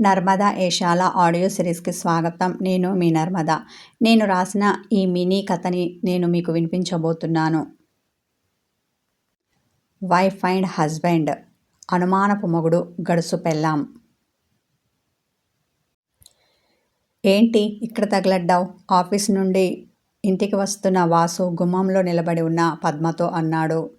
Narmada Eshala audio సిరీస్కి స్వాగతం. నేను మీ నర్మద. నేను రాసిన ఈ మినీ కథని నేను మీకు వినిపించబోతున్నాను. వైఫ్ అండ్ హస్బెండ్ అనుమానపు మొగుడు గడుసు పెళ్ళాం. ఏంటి ఇక్కడ తగలడ్డావు? ఆఫీస్ నుండి ఇంటికి వస్తున్న వాసు గుమ్మంలో నిలబడి ఉన్న పద్మతో అన్నాడు.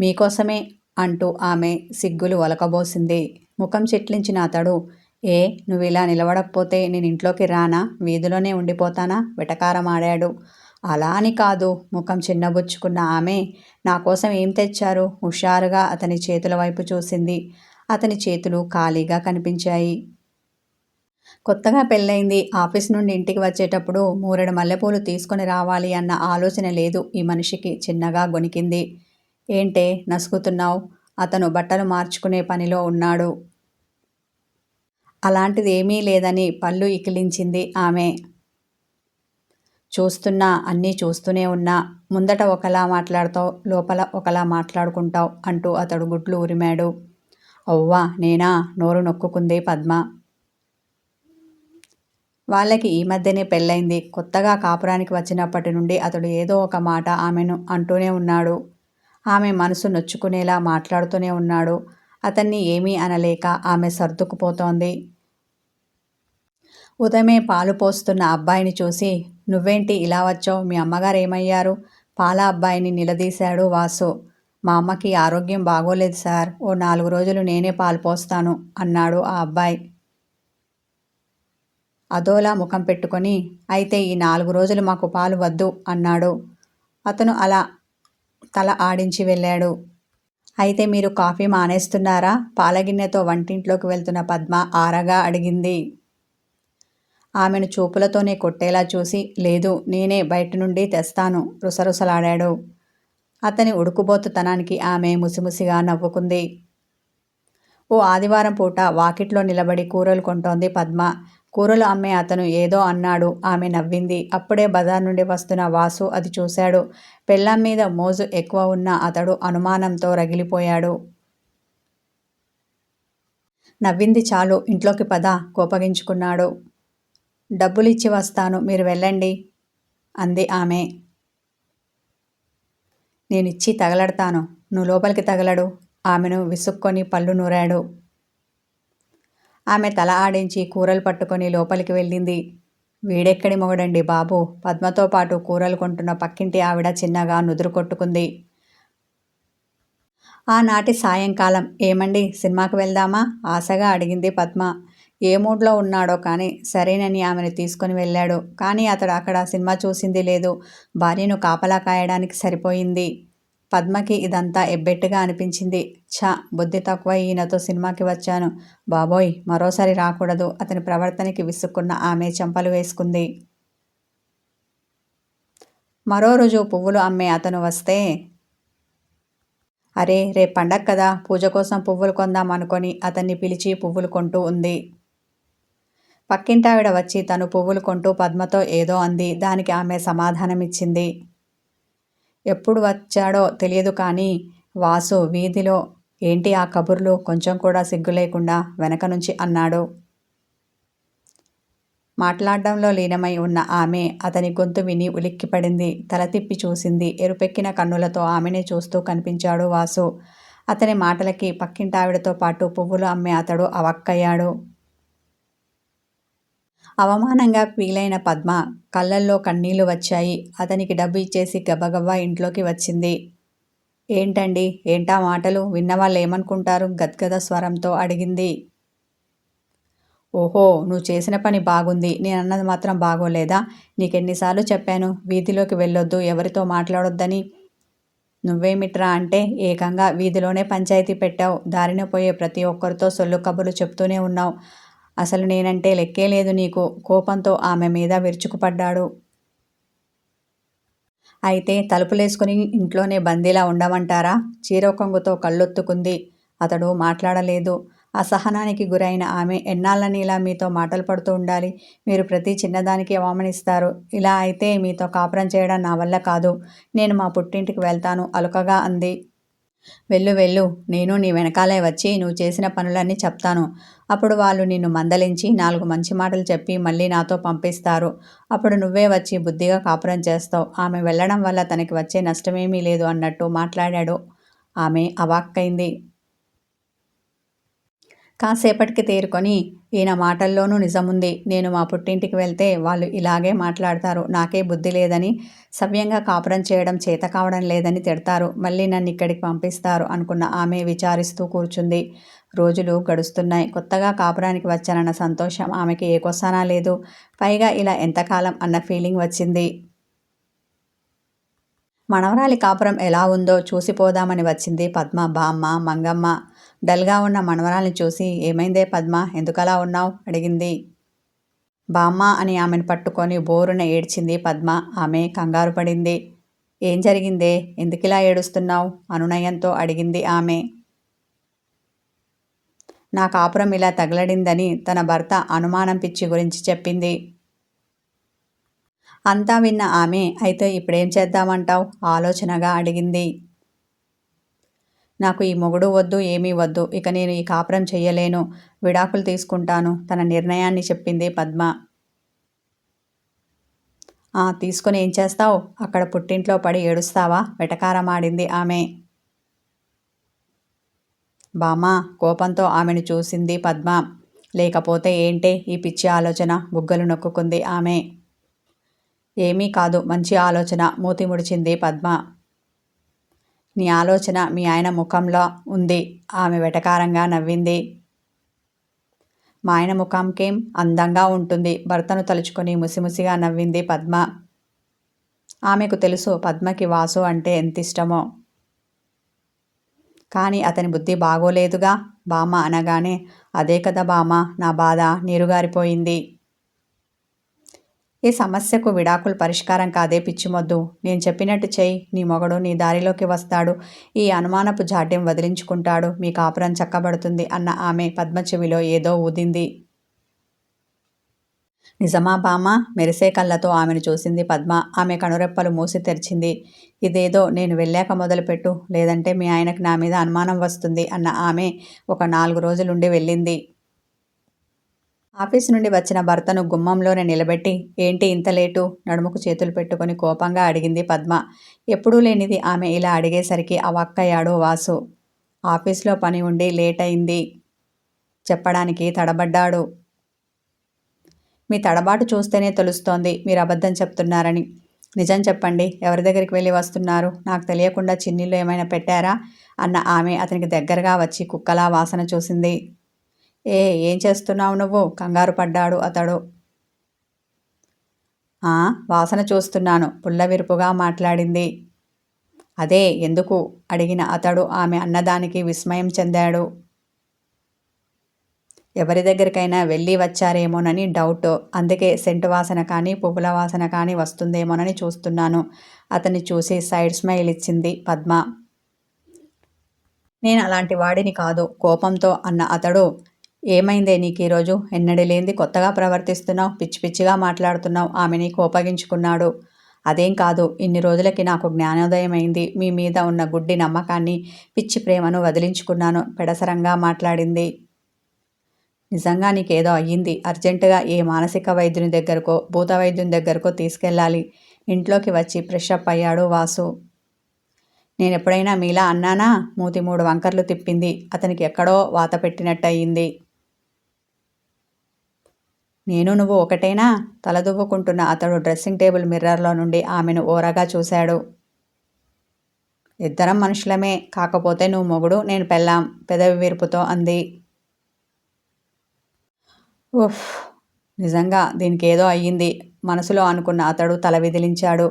మీకోసమే అంటూ ఆమె సిగ్గులు ఒలకబోసింది. ముఖం చెట్లించిన అతడు ఏ నువ్వు ఇలా నిలబడకపోతే నేను ఇంట్లోకి రానా? వీధిలోనే ఉండిపోతానా? వెటకారమాడాడు అలా అని కాదు. ముఖం చిన్నబుచ్చుకున్న ఆమె నా కోసం ఏం తెచ్చారు? హుషారుగా అతని చేతుల వైపు చూసింది. అతని చేతులు ఖాళీగా కనిపించాయి. కొత్తగా పెళ్ళైంది ఆఫీస్ నుండి ఇంటికి వచ్చేటప్పుడు మూరెడు మల్లెపూలు తీసుకొని రావాలి అన్న ఆలోచన లేదు. ఈ మనిషికి చిన్నగా గొనికింది ఏంటే నసుకుతున్నావు అతను బట్టలు మార్చుకునే పనిలో ఉన్నాడు. అలాంటిది ఏమీ లేదని పళ్ళు ఇకిలించింది ఆమె. చూస్తున్నా అన్నీ చూస్తూనే ఉన్నా ముందట ఒకలా మాట్లాడతావు లోపల ఒకలా మాట్లాడుకుంటావు అంటూ అతడు గుడ్లు ఉరిమాడు. అవ్వా నేనా? నోరు నొక్కుకుంది పద్మ. వాళ్ళకి ఈ మధ్యనే పెళ్ళైంది కొత్తగా కాపురానికి వచ్చినప్పటి నుండి అతడు ఏదో ఒక మాట ఆమెను అంటూనే ఉన్నాడు. ఆమె మనసు నొచ్చుకునేలా మాట్లాడుతూనే ఉన్నాడు. అతన్ని ఏమీ అనలేక ఆమె సర్దుకుపోతోంది. ఉదయమే పాలు పోస్తున్న అబ్బాయిని చూసి నువ్వేంటి ఇలా వచ్చావు? మీ అమ్మగారు ఏమయ్యారు? పాల అబ్బాయిని నిలదీశాడు వాసు. మా అమ్మకి ఆరోగ్యం బాగోలేదు సార్. ఓ నాలుగు రోజులు నేనే పాలు పోస్తాను అన్నాడు ఆ అబ్బాయి. అదోలా ముఖం పెట్టుకొని అయితే ఈ నాలుగు రోజులు మాకు పాలు వద్దు అన్నాడు. అతను అలా తల ఆడించి వెళ్ళాడు. అయితే మీరు కాఫీ మానేస్తున్నారా? పాలగిన్నెతో వంటింట్లోకి వెళ్తున్న పద్మ ఆరగా అడిగింది. ఆమెను చూపులతోనే కొట్టేలా చూసి లేదు నేనే బయట నుండి తెస్తాను రుసరుసలాడాడు. అతని ఉడుకుబోతుతనానికి ఆమె ముసిముసిగా నవ్వుకుంది. ఓ ఆదివారం పూట వాకిట్లో నిలబడి కూరలు కొంటోంది పద్మ. కూరలు అమ్మే అతను ఏదో అన్నాడు. ఆమె నవ్వింది. అప్పుడే బజార్ నుండి వస్తున్న వాసు అది చూశాడు. పెళ్ళం మీద మోజు ఎక్కువ ఉన్న అతడు అనుమానంతో రగిలిపోయాడు. నవ్వింది చాలు. ఇంట్లోకి పద కోపగించుకున్నాడు. డబ్బులిచ్చి వస్తాను. మీరు వెళ్ళండి అంది ఆమె. నేనిచ్చి తగలడతాను. నువ్వు లోపలికి తగలడు. ఆమెను విసుక్కొని పళ్ళు నూరాడు. ఆమె తల ఆడించి కూరలు పట్టుకొని లోపలికి వెళ్ళింది. వీడెక్కడి మొగడండి బాబు? పద్మతో పాటు కూరలు కొంటున్న పక్కింటి ఆవిడ చిన్నగా నుదురు కొట్టుకుంది. ఆనాటి సాయంకాలం. ఏమండి? సినిమాకు వెళ్దామా? ఆశగా అడిగింది పద్మ. ఏ మూడ్లో ఉన్నాడో కానీ సరేనని ఆమెను తీసుకుని వెళ్ళాడు. కానీ అతడు అక్కడ సినిమా చూసింది లేదు. భార్యను కాపలా కాయడానికి సరిపోయింది. పద్మకి ఇదంతా ఎబ్బెట్టుగా అనిపించింది. ఛ బుద్ధి తక్కువ ఈయనతో సినిమాకి వచ్చాను. బాబోయ్ మరోసారి రాకూడదు. అతని ప్రవర్తనకి విసుక్కున్న ఆమె చెంపలు వేసుకుంది. మరో రోజు పువ్వులు అమ్మే అతను వస్తే అరే రేపు పండగ కదా పూజ కోసం పువ్వులు కొందాం అనుకొని అతన్ని పిలిచి పువ్వులు కొంటూ ఉంది. పక్కింటావిడ వచ్చి తను పువ్వులు కొంటూ పద్మతో ఏదో అంది. దానికి ఆమె సమాధానమిచ్చింది. ఎప్పుడు వచ్చాడో తెలియదు కానీ వాసు వీధిలో ఏంటి ఆ కబుర్లు? కొంచెం కూడా సిగ్గు లేకుండా వెనక నుంచి అన్నాడు. మాట్లాడడంలో లీనమై ఉన్న ఆమె అతని గొంతు విని ఉలిక్కిపడింది. తల తిప్పి చూసింది. ఎరుపెక్కిన కన్నులతో ఆమెనే చూస్తూ కనిపించాడు వాసు. అతని మాటలకి పక్కింటావిడతో పాటు పువ్వులు అమ్మే అతడు అవక్కయ్యాడు. అవమానంగా ఫీలైన పద్మ కళ్ళల్లో కన్నీళ్ళు వచ్చాయి. అతనికి డబ్బు ఇచ్చేసి గబగబా ఇంట్లోకి వచ్చింది. ఏంటండి? ఏంటా మాటలు? విన్నవాళ్ళు ఏమనుకుంటారు గద్గద స్వరంతో అడిగింది. ఓహో నువ్వు చేసిన పని బాగుంది. నేను అన్నది మాత్రం బాగోలేదా? నీకెన్నిసార్లు చెప్పాను వీధిలోకి వెళ్ళొద్దు ఎవరితో మాట్లాడొద్దని. నువ్వేమిట్రా అంటే ఏకంగా వీధిలోనే పంచాయతీ పెట్టావు. దారిన పోయే ప్రతి ఒక్కరితో సొల్లు కబుర్లు చెప్తూనే ఉన్నావు. అసలు నేనంటే లెక్కే లేదు నీకు. కోపంతో ఆమె మీద విరుచుకుపడ్డాడు. అయితే తలుపులేసుకుని ఇంట్లోనే బందీలా ఉండమంటారా? చీరకొంగుతో కళ్ళొత్తుకుంది. అతడు మాట్లాడలేదు. అసహనానికి గురైన ఆమె ఎన్నాళ్ళని ఇలా మీతో మాటలు పడుతూ ఉండాలి? మీరు ప్రతి చిన్నదానికి అవమానిస్తారు. ఇలా అయితే మీతో కాపురం చేయడం నా వల్ల కాదు. నేను మా పుట్టింటికి వెళ్తాను అలుకగా అంది. వెళ్ళు వెళ్ళు. నేను నీ వెనకాలే వచ్చి నువ్వు చేసిన పనులన్నీ చెప్తాను. అప్పుడు వాళ్ళు నిన్ను మందలించి నాలుగు మంచి మాటలు చెప్పి మళ్ళీ నాతో పంపిస్తారు. అప్పుడు నువ్వే వచ్చి బుద్ధిగా కాపురం చేస్తావు. ఆమె వెళ్ళడం వల్ల తనకి వచ్చే నష్టమేమీ లేదు అన్నట్టు మాట్లాడాడు. ఆమె అవాక్కైంది. కాసేపటికి తేరుకొని ఈయన మాటల్లోనూ నిజముంది. నేను మా పుట్టింటికి వెళ్తే వాళ్ళు ఇలాగే మాట్లాడతారు. నాకే బుద్ధి లేదని సవ్యంగా కాపురం చేయడం చేత కావడం లేదని తిడతారు. మళ్ళీ నన్ను ఇక్కడికి పంపిస్తారు అనుకున్న ఆమె విచారిస్తూ కూర్చుంది. రోజులు గడుస్తున్నాయి. కొత్తగా కాపురానికి వచ్చానన్న సంతోషం ఆమెకి ఏ కొసానా లేదు. పైగా ఇలా ఎంతకాలం అన్న ఫీలింగ్ వచ్చింది. మనవరాలి కాపురం ఎలా ఉందో చూసిపోదామని వచ్చింది పద్మ బామ్మ మంగమ్మ. డల్గా ఉన్న మనవరాల్ని చూసి ఏమైందే పద్మ? ఎందుకలా ఉన్నావు? అడిగింది. బామ్మ అని ఆమెను పట్టుకొని బోరున ఏడ్చింది పద్మ. ఆమె కంగారు పడింది. ఏం జరిగిందే? ఎందుకిలా ఏడుస్తున్నావు? అనునయంతో అడిగింది ఆమె. నా కాపురం ఇలా తగలడిందని తన భర్త అనుమానం పిచ్చి గురించి చెప్పింది. అంతా విన్న ఆమె అయితే ఇప్పుడేం చేద్దామంటావు? ఆలోచనగా అడిగింది. నాకు ఈ మొగుడు వద్దు ఏమీ వద్దు. ఇక నేను ఈ కాపురం చెయ్యలేను. విడాకులు తీసుకుంటాను. తన నిర్ణయాన్ని చెప్పింది పద్మ. తీసుకుని ఏం చేస్తావు? అక్కడ పుట్టింట్లో పడి ఏడుస్తావా? వెటకారమాడింది ఆమె. బామా కోపంతో ఆమెను చూసింది పద్మ. లేకపోతే ఏంటే ఈ పిచ్చి ఆలోచన? బుగ్గలు నొక్కుకుంది ఆమె. ఏమీ కాదు మంచి ఆలోచన. మూతి ముడిచింది పద్మ. నీ ఆలోచన మీ ఆయన ముఖంలో ఉంది. ఆమె వెటకారంగా నవ్వింది. మా ఆయన ముఖంకేం అందంగా ఉంటుంది. భర్తను తలుచుకొని ముసిముసిగా నవ్వింది పద్మ. ఆమెకు తెలుసు పద్మకి వాసు అంటే ఎంత ఇష్టమో కానీ అతని బుద్ధి బాగోలేదుగా. బామ్మ అనగానే అదే కదా బామ్మ నా బాధ నీరుగారిపోయింది. ఈ సమస్యకు విడాకులు పరిష్కారం కాదే పిచ్చిమొద్దు. నేను చెప్పినట్టు చేయి నీ మొగడు నీ దారిలోకి వస్తాడు. ఈ అనుమానపు జాడ్యం వదిలించుకుంటాడు. మీ కాపురం చక్కబడుతుంది అన్న ఆమె పద్మ చెవిలో ఏదో ఊదింది. నిజమా బామ్మ? మెరిసే కళ్ళతో ఆమెను చూసింది పద్మ. ఆమె కనురెప్పలు మూసి తెరిచింది. ఇదేదో నేను వెళ్ళాక మొదలుపెట్టు. లేదంటే మీ ఆయనకు నా మీద అనుమానం వస్తుంది అన్న ఆమె ఒక నాలుగు రోజులుండి వెళ్ళింది. ఆఫీస్ నుండి వచ్చిన భర్తను గుమ్మంలోనే నిలబెట్టి ఏంటి ఇంత లేటు? నడుముకు చేతులు పెట్టుకుని కోపంగా అడిగింది పద్మ. ఎప్పుడూ లేనిది ఆమె ఇలా అడిగేసరికి అవక్కయ్యాడు వాసు. ఆఫీస్లో పని ఉండి లేట్ అయింది చెప్పడానికి తడబడ్డాడు. మీ తడబాటు చూస్తేనే తెలుస్తోంది మీరు అబద్ధం చెప్తున్నారని. నిజం చెప్పండి ఎవరి దగ్గరికి వెళ్ళి వస్తున్నారు? నాకు తెలియకుండా చిన్నీళ్ళు ఏమైనా పెట్టారా? అన్న ఆమె అతనికి దగ్గరగా వచ్చి కుక్కలా వాసన చూసింది. ఏ ఏం చేస్తున్నావు నువ్వు? కంగారు పడ్డాడు అతడు. వాసన చూస్తున్నాను పుల్లవిరుపుగా మాట్లాడింది. అదే ఎందుకు? అడిగిన అతడు ఆమె అన్నదానికి విస్మయం చెందాడు. ఎవరి దగ్గరికైనా వెళ్ళి వచ్చారేమోనని డౌట్. అందుకే సెంటు వాసన కానీ పువ్వుల వాసన కానీ వస్తుందేమోనని చూస్తున్నాను. అతన్ని చూసి సైడ్ స్మైల్ ఇచ్చింది పద్మ. నేను అలాంటి వాడిని కాదు కోపంతో అన్న అతడు. ఏమైందే నీకు ఈరోజు? ఎన్నడలేంది కొత్తగా ప్రవర్తిస్తున్నావు పిచ్చి పిచ్చిగా మాట్లాడుతున్నావు ఆమె నీకు కోపగించుకున్నాడు అదేం కాదు ఇన్ని రోజులకి నాకు జ్ఞానోదయం అయింది మీ మీద ఉన్న గుడ్డి నమ్మకాన్ని పిచ్చి ప్రేమను వదిలించుకున్నాను. పెడసరంగా మాట్లాడింది. నిజంగా నీకేదో అయ్యింది. అర్జెంటుగా ఏ మానసిక వైద్యుని దగ్గరకో భూత వైద్యుని దగ్గరకో తీసుకెళ్ళాలి. ఇంట్లోకి వచ్చి ఫ్రెషప్ అయ్యాడు వాసు. నేను ఎప్పుడైనా మీలా అన్నానా? మూతి మూడు వంకర్లు తిప్పింది. అతనికి ఎక్కడో వాత పెట్టినట్టు నేను నువ్వు ఒకటేనా? తలదువ్వుకుంటున్న అతడు డ్రెస్సింగ్ టేబుల్ మిర్రర్లో నుండి ఆమెను ఓరగా చూశాడు. ఇద్దరం మనుషులమే కాకపోతే నువ్వు మొగుడు నేను పెళ్ళాం పెదవి వీర్పుతో అంది. ఉఫ్ నిజంగా దీనికి ఏదో అయ్యింది మనసులో అనుకున్న అతడు తల విదిలించాడు.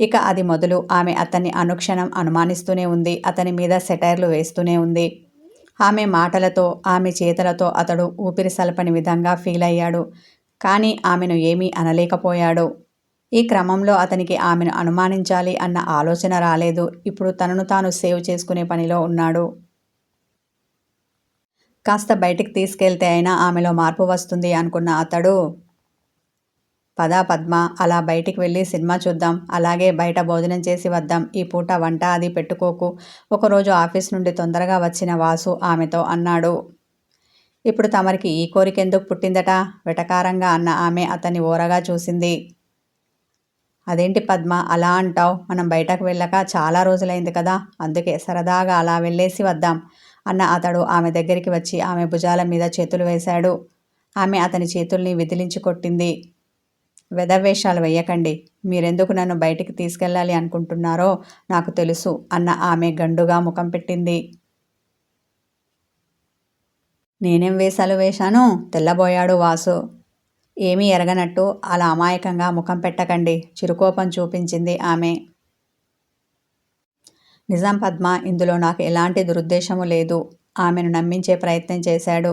ఇక అది మొదలు ఆమె అతన్ని అనుక్షణం అనుమానిస్తూనే ఉంది అతని మీద సెటైర్లు వేస్తూనే ఉంది. ఆమె మాటలతో ఆమె చేతలతో అతడు ఊపిరి సలపని విధంగా ఫీల్ అయ్యాడు. కానీ ఆమెను ఏమీ అనలేకపోయాడు. ఈ క్రమంలో అతనికి ఆమెను అనుమానించాలి అన్న ఆలోచన రాలేదు. ఇప్పుడు తనను తాను సేవ్ చేసుకునే పనిలో ఉన్నాడు. కాస్త బయటికి తీసుకెళ్తే అయినా ఆమెలో మార్పు వస్తుంది అనుకున్న అతడు పదా పద్మ అలా బయటికి వెళ్ళి సినిమా చూద్దాం అలాగే బయట భోజనం చేసి వద్దాం ఈ పూట వంట అది పెట్టుకోకు. ఒకరోజు ఆఫీస్ నుండి తొందరగా వచ్చిన వాసు ఆమెతో అన్నాడు. ఇప్పుడు తమరికి ఈ కోరిక ఎందుకు పుట్టిందట? వెటకారంగా అన్న ఆమె అతన్ని ఓరగా చూసింది. అదేంటి పద్మ అలా అంటావు? మనం బయటకు వెళ్ళక చాలా రోజులైంది కదా అందుకే సరదాగా అలా వెళ్ళేసి వద్దాం అన్న అతడు ఆమె దగ్గరికి వచ్చి ఆమె భుజాల మీద చేతులు వేశాడు. ఆమె అతని చేతుల్ని విదిలించి కొట్టింది. వెదవేషాలు వేయకండి. మీరెందుకు నన్ను బయటికి తీసుకెళ్ళాలి అనుకుంటున్నారో నాకు తెలుసు అన్న ఆమె గండుగా ముఖం పెట్టింది. నేనేం వేషాలు వేశాను? తెల్లబోయాడు వాసు. ఏమీ ఎరగనట్టు అలా అమాయకంగా ముఖం పెట్టకండి. చిరుకోపం చూపించింది ఆమె. నిజాం పద్మ ఇందులో నాకు ఎలాంటి దురుద్దేశము లేదు. ఆమెను నమ్మించే ప్రయత్నం చేశాడు.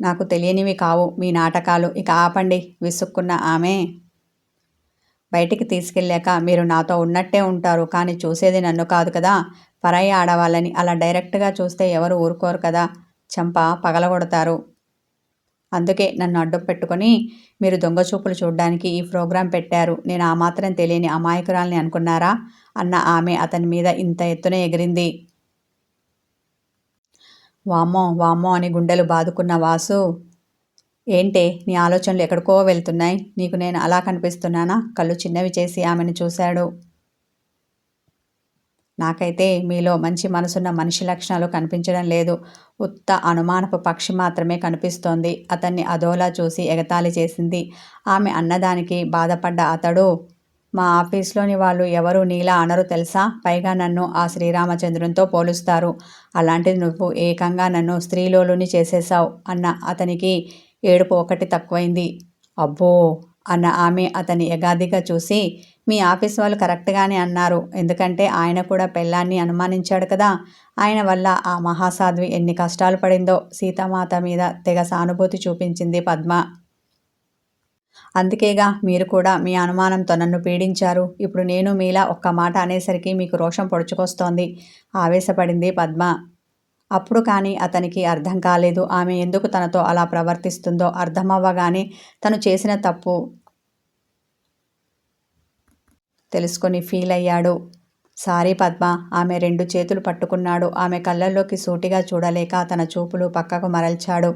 నాకు తెలియనివి కావు మీ నాటకాలు. ఇక ఆపండి విసుక్కున్న ఆమె. బయటికి తీసుకెళ్ళాక మీరు నాతో ఉన్నట్టే ఉంటారు కానీ చూసేది నన్ను కాదు కదా. పరాయి ఆడవాళ్ళని అలా డైరెక్ట్గా చూస్తే ఎవరు ఊరుకోరు కదా. చంప పగలగొడతారు. అందుకే నన్ను అడ్డు పెట్టుకొని మీరు దొంగ చూపులు చూడడానికి ఈ ప్రోగ్రాం పెట్టారు. నేను ఆ మాత్రం తెలియని అమాయకురాల్ని అనుకున్నారా? అన్న ఆమె అతని మీద ఇంత ఎత్తున ఎగిరింది. వామ్మో వామ్మో అని గుండెలు బాదుకున్న వాసు. ఏంటే నీ ఆలోచనలు ఎక్కడికో వెళ్తున్నాయి. నీకు నేను అలా కనిపిస్తున్నానా? కళ్ళు చిన్నవి చేసి ఆమెను చూశాడు. నాకైతే మీలో మంచి మనసున్న మనిషి లక్షణాలు కనిపించడం లేదు. ఉత్త అనుమానపు పక్షి మాత్రమే కనిపిస్తోంది. అతన్ని అదోలా చూసి ఎగతాళి చేసింది. ఆమె అన్నదానికి బాధపడ్డ అతడు మా ఆఫీస్లోని వాళ్ళు ఎవరు నీలా అనరు తెలుసా? పైగా నన్ను ఆ శ్రీరామచంద్రునితో పోలుస్తారు. అలాంటిది నువ్వు ఏకంగా నన్ను స్త్రీలోలుని చేసేశావు అన్న అతనికి ఏడుపు ఒకటి తక్కువైంది. అబ్బో! అన్న ఆమె అతని ఎగాదిగా చూసి మీ ఆఫీస్ వాళ్ళు కరెక్ట్గానే అన్నారు. ఎందుకంటే ఆయన కూడా పెళ్ళాన్ని అనుమానించాడు కదా. ఆయన వల్ల ఆ మహాసాధ్వి ఎన్ని కష్టాలు పడిందో సీతామాత మీద తెగ సానుభూతి చూపించింది పద్మ. అందుకేగా మీరు కూడా మీ అనుమానంతో నన్ను పీడించారు. ఇప్పుడు నేను మీలా ఒక్క మాట అనేసరికి మీకు రోషం పొడుచుకొస్తోంది. ఆవేశపడింది పద్మ. అప్పుడు కానీ అతనికి అర్థం కాలేదు. ఆమె ఎందుకు తనతో అలా ప్రవర్తిస్తుందో అర్థమవ్వగానే తను చేసిన తప్పు తెలుసుకొని ఫీల్ అయ్యాడు. సారీ పద్మ. ఆమె రెండు చేతులు పట్టుకున్నాడు. ఆమె కళ్ళల్లోకి సూటిగా చూడలేక తన చూపులు పక్కకు మరల్చాడు.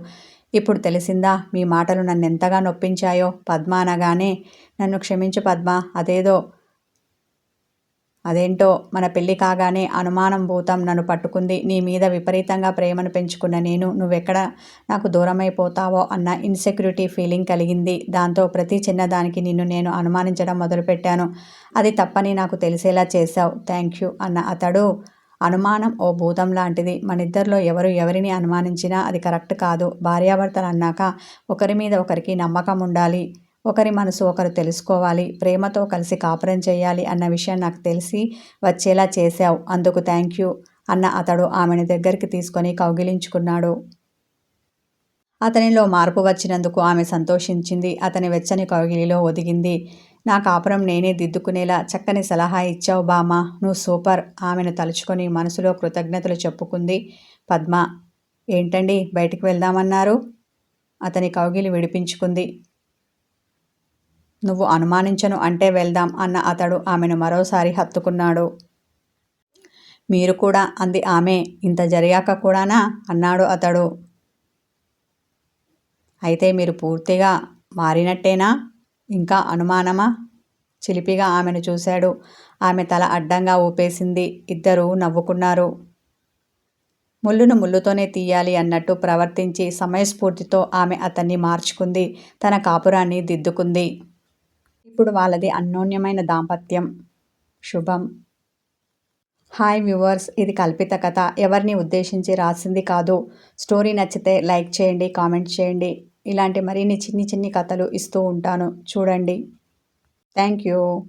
ఇప్పుడు తెలిసిందా? మీ మాటలు నన్ను ఎంతగా నొప్పించాయో? పద్మ అనగానే నన్ను క్షమించు పద్మ. అదేదో అదేంటో మన పెళ్ళి కాగానే అనుమానం భూతం నన్ను పట్టుకుంది. నీ మీద విపరీతంగా ప్రేమను పెంచుకున్న నేను నువ్వెక్కడ నాకు దూరమైపోతావో అన్న ఇన్సెక్యూరిటీ ఫీలింగ్ కలిగింది. దాంతో ప్రతి చిన్నదానికి నిన్ను నేను అనుమానించడం మొదలుపెట్టాను. అది తప్పని నాకు తెలిసేలా చేశావు. థ్యాంక్ యూ అన్న అతడు అనుమానం ఓ భూతం లాంటిది. మనిద్దరిలో ఎవరు ఎవరిని అనుమానించినా అది కరెక్ట్ కాదు. భార్యాభర్తలు అన్నాక ఒకరి మీద ఒకరికి నమ్మకం ఉండాలి. ఒకరి మనసు ఒకరు తెలుసుకోవాలి. ప్రేమతో కలిసి కాపురం చేయాలి అన్న విషయం నాకు తెలిసి వచ్చేలా చేశావు. అందుకు థ్యాంక్ యూ అన్న అతడు ఆమెను దగ్గరికి తీసుకొని కౌగిలించుకున్నాడు. అతనిలో మార్పు వచ్చినందుకు ఆమె సంతోషించింది. అతని వెచ్చని కౌగిలిలో ఒదిగింది. నా కాపురం నేనే దిద్దుకునేలా చక్కని సలహా ఇచ్చావు బామ్మ నువ్వు సూపర్. ఆమెను తలుచుకొని మనసులో కృతజ్ఞతలు చెప్పుకుంది పద్మ. ఏంటండి? బయటికి వెళ్దామన్నారు. అతని కౌగిలి విడిపించుకుంది. నువ్వు అనుమానించను అంటే వెళ్దాం అన్న అతడు ఆమెను మరోసారి హత్తుకున్నాడు. మీరు కూడా? అంది ఆమె. ఇంత జరిగాక కూడానా? అన్నాడు అతడు. అయితే మీరు పూర్తిగా మారినట్టేనా? ఇంకా అనుమానమా? చిలిపిగా ఆమెను చూశాడు. ఆమె తల అడ్డంగా ఊపేసింది. ఇద్దరూ నవ్వుకున్నారు. ముళ్ళును ముళ్ళుతోనే తీయాలి అన్నట్టు ప్రవర్తించి సమయస్ఫూర్తితో ఆమె అతన్ని మార్చుకుంది. తన కాపురాన్ని దిద్దుకుంది. ఇప్పుడు వాళ్ళది అన్యోన్యమైన దాంపత్యం. శుభం. హాయ్ వ్యూవర్స్ ఇది కల్పిత కథ. ఎవరిని ఉద్దేశించి రాసింది కాదు. స్టోరీ నచ్చితే లైక్ చేయండి కామెంట్ చేయండి. ఇలాంటి మరిన్ని చిన్ని చిన్ని కథలు ఇస్తూ ఉంటాను. చూడండి. Thank you.